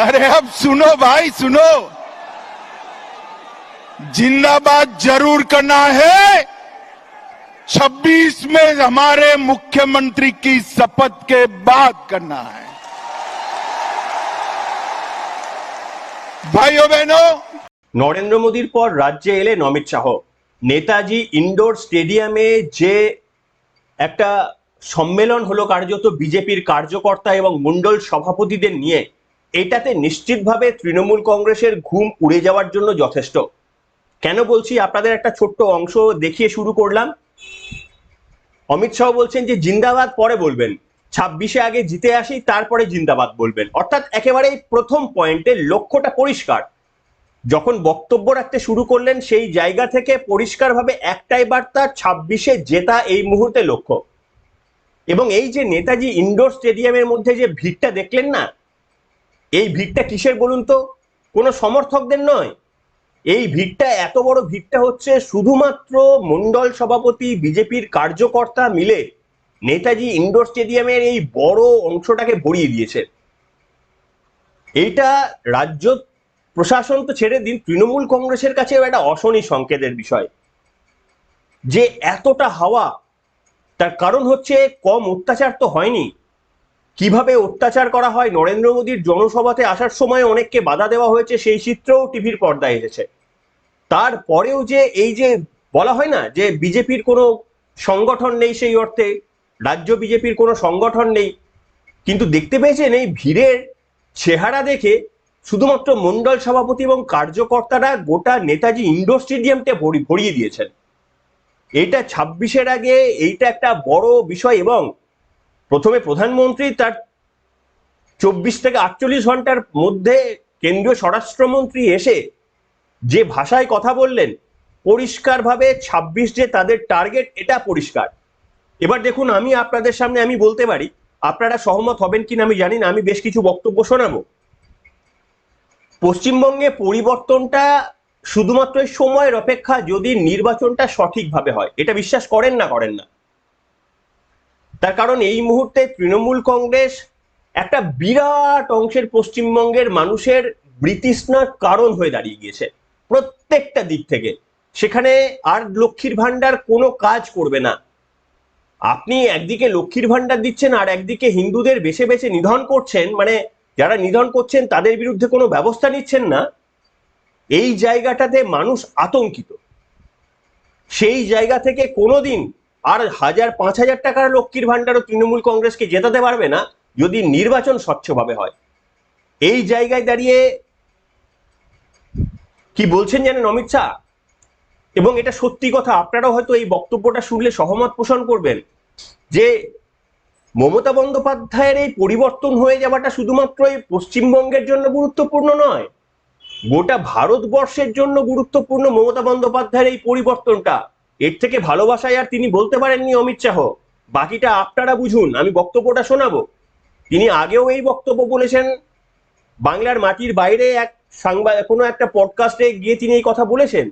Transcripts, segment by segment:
अरे अब सुनो भाई सुनो जिंदाबाद जरूर करना है 26 में हमारे मुख्यमंत्री की शपथ के बाद करना है भाइयों बहनों নরেন্দ্র মোদীর পর রাজ্যে এলেন অমিত শাহ নেতাজি ইনডোর স্টেডিয়ামে যে একটা সম্মেলন হলো কার্যত বিজেপির কার্যকর্তা এবং মণ্ডল সভাপতিদের নিয়ে এটাতে নিশ্চিতভাবে তৃণমূল কংগ্রেসের ঘুম উড়ে যাওয়ার জন্য যথেষ্ট। কেন বলছি? আপনাদের একটা ছোট্ট অংশ দেখিয়ে শুরু করলাম। অমিত শাহ বলছেন যে, জিন্দাবাদ পরে বলবেন। ছাব্বিশে আগে জিতে আসি, তারপরে জিন্দাবাদ বলবেন। অর্থাৎ একেবারেই প্রথম পয়েন্টে লক্ষ্যটা পরিষ্কার। যখন বক্তব্য রাখতে শুরু করলেন, সেই জায়গা থেকে পরিষ্কারভাবে একটাই বার্তা, ছাব্বিশে জেতা এই মুহূর্তে লক্ষ্য। এবং এই যে নেতাজি ইনডোর স্টেডিয়ামের মধ্যে যে ভিড়টা দেখলেন না এই ভিড়টা কিসের বলুন তো? কোনো সমর্থকদের নয়। এই ভিড়টা, এত বড় ভিড়টা হচ্ছে শুধুমাত্র মন্ডল সভাপতি, বিজেপির কার্যকর্তা মিলে নেতাজি ইন্ডোর স্টেডিয়ামের এই বড় অংশটাকে ভরিয়ে দিয়েছে। এইটা রাজ্য প্রশাসন তো ছেড়ে দিন, তৃণমূল কংগ্রেসের কাছেও একটা অশনি সংকেতের বিষয়। যে এতটা হাওয়া, তার কারণ হচ্ছে কম অত্যাচার তো হয়নি। কীভাবে অত্যাচার করা হয়? নরেন্দ্র মোদীর জনসভাতে আসার সময় অনেককে বাধা দেওয়া হয়েছে, সেই চিত্রও টিভির পর্দায় এসেছে। তারপরেও যে এই যে বলা হয় না যে বিজেপির কোনো সংগঠন নেই সেই অর্থে, রাজ্য বিজেপির কোনো সংগঠন নেই, কিন্তু দেখতে পেয়েছেন এই ভিড়ের চেহারা দেখে শুধুমাত্র মন্ডল সভাপতি এবং কার্যকর্তারা গোটা নেতাজি ইন্ডোর স্টেডিয়ামটা ভরি, ভরিয়ে দিয়েছেন। এটা ছাব্বিশের আগে এইটা একটা বড় বিষয় এবং প্রথমে প্রধানমন্ত্রী তার চব্বিশ থেকে আটচল্লিশ ঘণ্টার মধ্যে কেন্দ্রীয় স্বরাষ্ট্রমন্ত্রী এসে যে ভাষায় কথা বললেন, পরিষ্কারভাবে ছাব্বিশ যে তাদের টার্গেট এটা পরিষ্কার। এবার দেখুন, আমি আপনাদের সামনে আমি বলতে পারি, আপনারা সহমত হবেন কিনা আমি জানি না, আমি বেশ কিছু বক্তব্য শোনাবো। পশ্চিমবঙ্গে পরিবর্তনটা শুধুমাত্র সময়ের অপেক্ষা যদি নির্বাচনটা সঠিকভাবে হয়, এটা বিশ্বাস করেন না করেন না। তার কারণ এই মুহূর্তে তৃণমূল কংগ্রেস একটা বিরাট অংশের পশ্চিমবঙ্গের মানুষের বৃতৃষ্ণার কারণ হয়ে দাঁড়িয়ে গিয়েছে প্রত্যেকটা দিক থেকে। সেখানে আর লক্ষ্মীর ভান্ডার কোনো কাজ করবে না। আপনি একদিকে লক্ষ্মীর ভান্ডার দিচ্ছেন আর একদিকে হিন্দুদের বেছে বেছে নিধন করছেন মানে যারা নিধন করছেন তাদের বিরুদ্ধে কোনো ব্যবস্থা নিচ্ছেন না। এই জায়গাটাতে মানুষ আতঙ্কিত। সেই জায়গা থেকে কোনোদিন আর হাজার, পাঁচ হাজার টাকার লক্ষ্মীর ভান্ডারও তৃণমূল কংগ্রেসকে জেতাতে পারবে না যদি নির্বাচন স্বচ্ছভাবে হয়। এই জায়গায় দাঁড়িয়ে কি বলছেন জানেন অমিত শাহ? এবং এটা সত্যি কথা, আপনারাও হয়তো এই বক্তব্যটা শুনলে সহমত পোষণ করবেন যে মমতা বন্দ্যোপাধ্যায়ের এই পরিবর্তন হয়ে যাওয়াটা শুধুমাত্র এই পশ্চিমবঙ্গের জন্য গুরুত্বপূর্ণ নয়, গোটা ভারতবর্ষের জন্য গুরুত্বপূর্ণ মমতা বন্দ্যোপাধ্যায়ের এই পরিবর্তনটা। এর থেকে ভালোবাসায় আর তিনি বলতে পারেননি অমিত শাহ। বাকিটা আপনারা বুঝুন, আমি বক্তব্যটা শোনাবো। তিনি আগেও এই বক্তব্য বলেছেন, বাংলার মাটির বাইরে এক সাংবাদ, কোনো একটা পডকাস্টে গিয়ে তিনি এই কথা বলেছেন,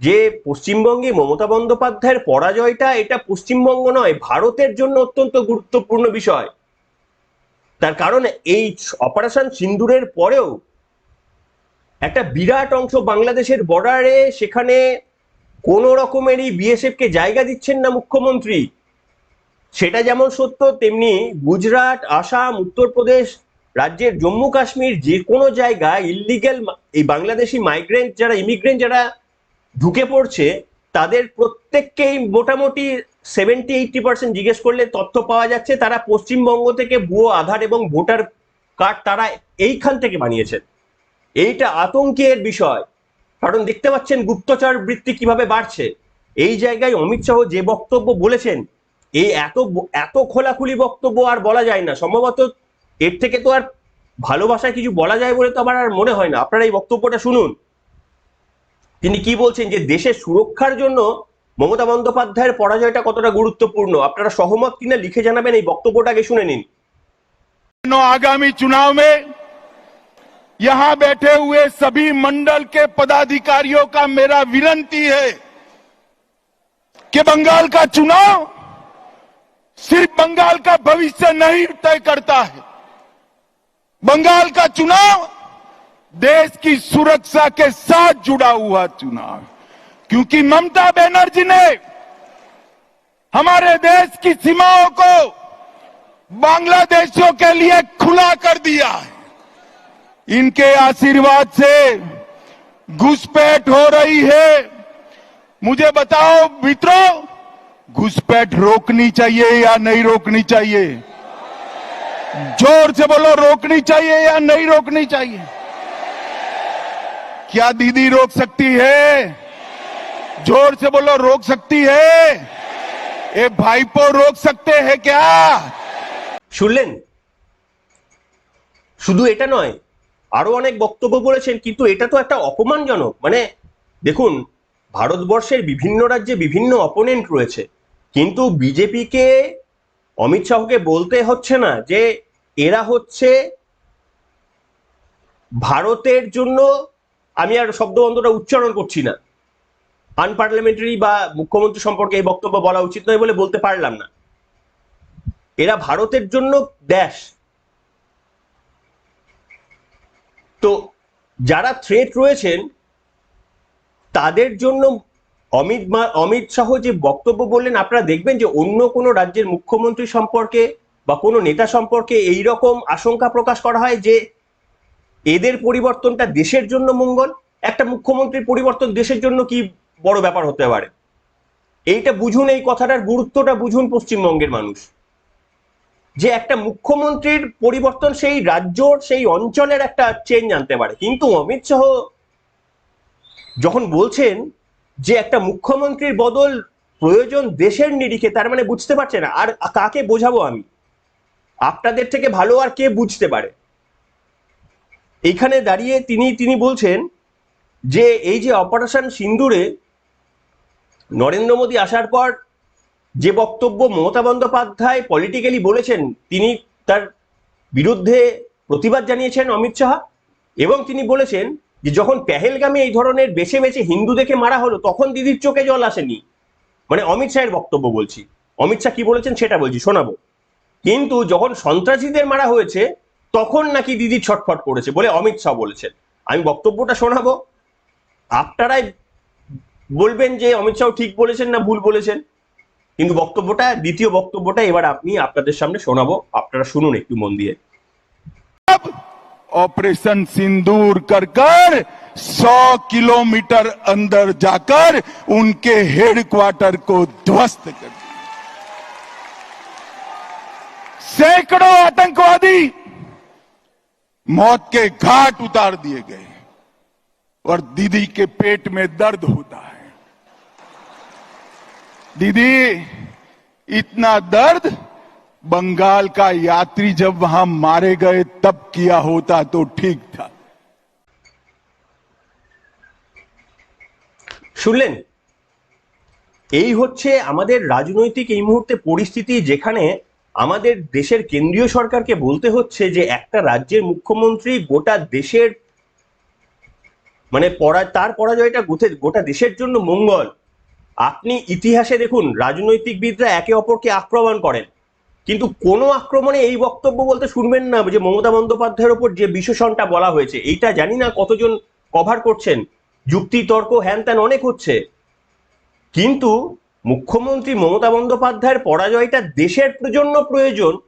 যে পশ্চিমবঙ্গে মমতা বন্দ্যোপাধ্যায়ের পরাজয়টা এটা পশ্চিমবঙ্গ নয়, ভারতের জন্য অত্যন্ত গুরুত্বপূর্ণ বিষয়। তার কারণ এই অপারেশন সিন্দুরের পরেও একটা বিরাট অংশ বাংলাদেশের বর্ডারে সেখানে কোন রকমেরই বিএসএফ কে জায়গা দিচ্ছেন না মুখ্যমন্ত্রী। সেটা যেমন সত্য, তেমনি গুজরাট, আসাম, উত্তরপ্রদেশ রাজ্যের জম্মু কাশ্মীর যে কোনো জায়গায় ইলিগেল এই বাংলাদেশি মাইগ্রেন্ট যারা ইমিগ্রেন্ট যারা ঢুকে পড়ছে, তাদের প্রত্যেককেই মোটামুটি সেভেন্টি এইটটি পার্সেন্ট জিজ্ঞেস করলে তথ্য পাওয়া যাচ্ছে। তারা পশ্চিমবঙ্গ থেকে ভুয়ো আধার এবং ভোটার কার্ড তারা এইখান থেকে বানিয়েছেন। এইটা আতঙ্কের বিষয়। কারণ দেখতে পাচ্ছেন গুপ্তচর বৃত্তি কীভাবে বাড়ছে। এই জায়গায় অমিত শাহ যে বক্তব্য বলেছেন, এই এত এত খোলাখুলি বক্তব্য আর বলা যায় না। সম্ভবত এর থেকে তো আর ভালোবাসায় কিছু বলা যায় বলে তো আমার আর মনে হয় না। আপনারা এই বক্তব্যটা শুনুন। তিনি কি বলছেন যে, দেশের সুরক্ষার জন্য মমতা বন্দ্যোপাধ্যায়ের পরাজয়টা কতটা গুরুত্বপূর্ণ? আপনারা সহমত কিনা লিখে জানাবেন, এই বক্তব্যটাকে শুনে নিন। আগামী চুনাও মে यहाँ बैठे हुए सभी मंडल के पदाधिकारियों का मेरा विनंती है कि बंगाल का चुनाव सिर्फ़ बंगाल का भविष्य नहीं तय करता है। बंगाल का चुनाव देश की सुरक्षा के साथ जुड़ा हुआ चुनाव। क्योंकि ममता बनर्जी ने हमारे देश की सीमाओं को बांग्लादेशियों के लिए खुला कर दिया है। इनके आशीर्वाद से घुसपैठ हो रही है मुझे बताओ मित्रों घुसपैठ रोकनी चाहिए या नहीं रोकनी चाहिए जोर से बोलो रोकनी चाहिए या नहीं रोकनी चाहिए क्या दीदी रोक सकती है जोर से बोलो रोक सकती है ये भाईपो रोक सकते हैं क्या শুনলেন শুধু এটা নয় আরও অনেক বক্তব্য বলেছেন, কিন্তু এটা তো একটা অপমানজনক। মানে দেখুন, ভারতবর্ষের বিভিন্ন রাজ্যে বিভিন্ন অপোনেন্ট রয়েছে, কিন্তু বিজেপিকে অমিত শাহকে বলতে হচ্ছে না যে এরা হচ্ছে ভারতের জন্য, আমি আর শব্দবন্ধটা উচ্চারণ করছি না। আনপার্লামেন্টারি বা মুখ্যমন্ত্রী সম্পর্কে এই বক্তব্য বলা উচিত নয় বলে বলতে পারলাম না। এরা ভারতের জন্য দেশ। তো যারা থ্রেট রয়েছেন, তাদের জন্য অমিত অমিত শাহ যে বক্তব্য বললেন, আপনারা দেখবেন যে অন্য কোনো রাজ্যের মুখ্যমন্ত্রী সম্পর্কে বা কোনো নেতা সম্পর্কে এই রকম আশঙ্কা প্রকাশ করা হয় যে এদের পরিবর্তনটা দেশের জন্য মঙ্গল, একটা মুখ্যমন্ত্রীর পরিবর্তন দেশের জন্য কি বড় ব্যাপার হতে পারে? এইটা বুঝুন, এই কথাটার গুরুত্বটা বুঝুন পশ্চিমবঙ্গের মানুষ। যে একটা মুখ্যমন্ত্রীর পরিবর্তন সেই রাজ্যর, সেই অঞ্চলের একটা চেঞ্জ আনতে পারে। কিন্তু অমিত শাহ যখন বলছেন যে একটা মুখ্যমন্ত্রীর বদল প্রয়োজন দেশের নিরিখে, তার মানে বুঝতে পারছে না। আর কাকে বোঝাবো আমি? আপনাদের থেকে ভালো আর কে বুঝতে পারে? এইখানে দাঁড়িয়ে তিনি তিনি বলছেন যে এই যে অপারেশন সিন্দুরে নরেন্দ্র মোদী আসার পর যে বক্তব্য মমতা বন্দ্যোপাধ্যায় পলিটিক্যালি বলেছেন, তিনি তার বিরুদ্ধে প্রতিবাদ জানিয়েছেন অমিত শাহ, এবং তিনি বলেছেন যে যখন পেহেলগামে এই ধরনের বেছে বেছে হিন্দু দেখে মারা হলো, তখন দিদির চোখে জল আসেনি। মানে অমিত শাহের বক্তব্য বলছি। অমিত শাহ কি বলেছেন সেটা বলছি, শোনাবো। কিন্তু যখন সন্ত্রাসীদের মারা হয়েছে, তখন নাকি দিদি ছটফট করেছে বলে অমিত শাহ বলেছেন। আমি বক্তব্যটা শোনাবো। আপনারাই বলবেন যে অমিত শাহ ঠিক বলেছেন না ভুল বলেছেন। কিন্তু বক্তব্যটা দ্বিতীয় বক্তব্যটা এবার আপনি আপনাদের সামনে শোনাবো আপনারা শুনুন একটু মন দিয়ে अब ऑपरेशन सिंदूर कर कर सौ किलोमीटर अंदर जाकर उनके हेडक्वार्टर को ध्वस्त कर दिया सैकड़ों आतंकवादी मौत के घाट उतार दिए गए और दीदी के पेट में दर्द होता है दीदी इतना दर्द बंगाल का यात्री जब वहां मारे गए तब किया होता तो ठीक था শুনলেন এই হচ্ছে আমাদের রাজনৈতিক এই মুহূর্তে পরিস্থিতি যেখানে আমাদের দেশের কেন্দ্রীয় সরকারকে বলতে হচ্ছে যে একটা রাজ্যের মুখ্যমন্ত্রী গোটা দেশের মানে পরা তার পরাজয়টা গোটে- গোটা দেশের জন্য মঙ্গল আপনি ইতিহাসে দেখুন, রাজনৈতিকবিদরা একে অপরকে আক্রমণ করেন। কিন্তু কোনো আক্রমণে এই বক্তব্য বলতে শুনবেন না যে মমতা বন্দ্যোপাধ্যায়ের ওপর যে বিশেষণটা বলা হয়েছে। এইটা জানি না কতজন কভার করছেন। যুক্তি, তর্ক, হ্যান ত্যান অনেক হচ্ছে। কিন্তু মুখ্যমন্ত্রী মমতা বন্দ্যোপাধ্যায়ের পরাজয়টা দেশের জন্য প্রয়োজন।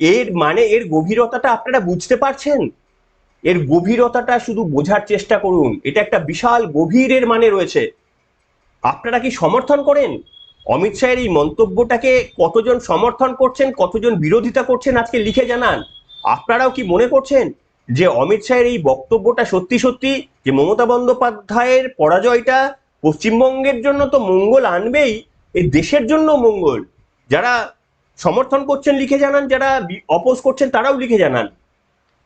এর মানে এর গভীরতাটা আপনারা বুঝতে পারছেন? এর গভীরতাটা শুধু বোঝার চেষ্টা করুন। এটা একটা বিশাল গভীরের মানে রয়েছে। আপনারা কি সমর্থন করেন? অমিত শাহের এই মন্তব্যটাকে কতজন সমর্থন করছেন, কতজন বিরোধিতা করছেন আজকে লিখে জানান। আপনারাও কি মনে করছেন যে অমিত শাহের এই বক্তব্যটা সত্যি সত্যি যে মমতা বন্দ্যোপাধ্যায়ের পরাজয়টা পশ্চিমবঙ্গের জন্য তো মঙ্গল আনবেই এই দেশের জন্য মঙ্গল? যারা সমর্থন করছেন লিখে জানান, যারা অপোজ করছেন তারাও লিখে জানান।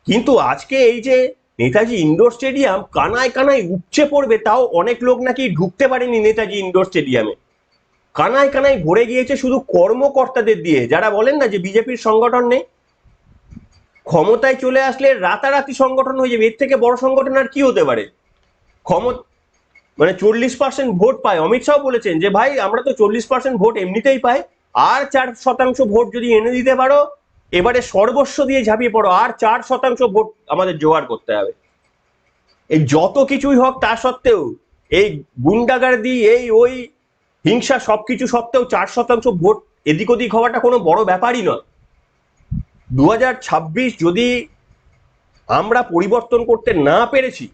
কিন্তু আজকে এই যে নেতাজি ইন্ডোর স্টেডিয়াম কানায় কানায় উপচে পড়বে, তাও অনেক লোক নাকি ঢুকতে পারেনি নেতাজি ইন্ডোর স্টেডিয়ামে। কানায় কানায় ভরে গিয়েছে শুধু কর্মকর্তাদের দিয়ে, যারা বলেন না যে বিজেপির সংগঠন নেই। ক্ষমতায় চলে আসলে রাতারাতি সংগঠন হয়ে যাবে, এর থেকে বড় সংগঠন আর কি হতে পারে? ক্ষমতা মানে চল্লিশ পার্সেন্ট ভোট পায়। অমিত শাহ বলেছেন যে, ভাই, আমরা তো চল্লিশ পার্সেন্ট ভোট এমনিতেই পাই। আর চার শতাংশ ভোট যদি এনে দিতে পারো এবারে সর্বস্ব দিয়ে ঝাঁপিয়ে পড়ো, আর চার শতাংশ ভোট আমাদের জোগাড় করতে হবে। এই যত কিছুই হোক তা সত্ত্বেও, এই গুন্ডাগার্দি, এই ওই হিংসা সবকিছু সত্ত্বেও চার শতাংশ ভোট এদিক ওদিক হওয়াটা কোনো বড় ব্যাপারই নয়। দু যদি আমরা পরিবর্তন করতে না পেরেছি,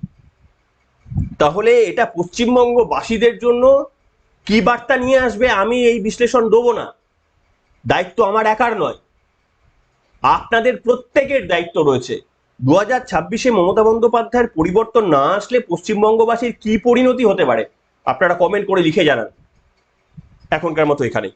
তাহলে এটা পশ্চিমবঙ্গবাসীদের জন্য কি বার্তা নিয়ে আসবে আমি এই বিশ্লেষণ দেবো না। দায়িত্ব আমার একার নয়। আপনাদের প্রত্যেকের দায়িত্ব রয়েছে। দু হাজার ছাব্বিশে মমতা বন্দ্যোপাধ্যায়ের পরিবর্তন না আসলে পশ্চিমবঙ্গবাসীর কি পরিণতি হতে পারে? আপনারা কমেন্ট করে লিখে জানান। এখনকার মতো এখানে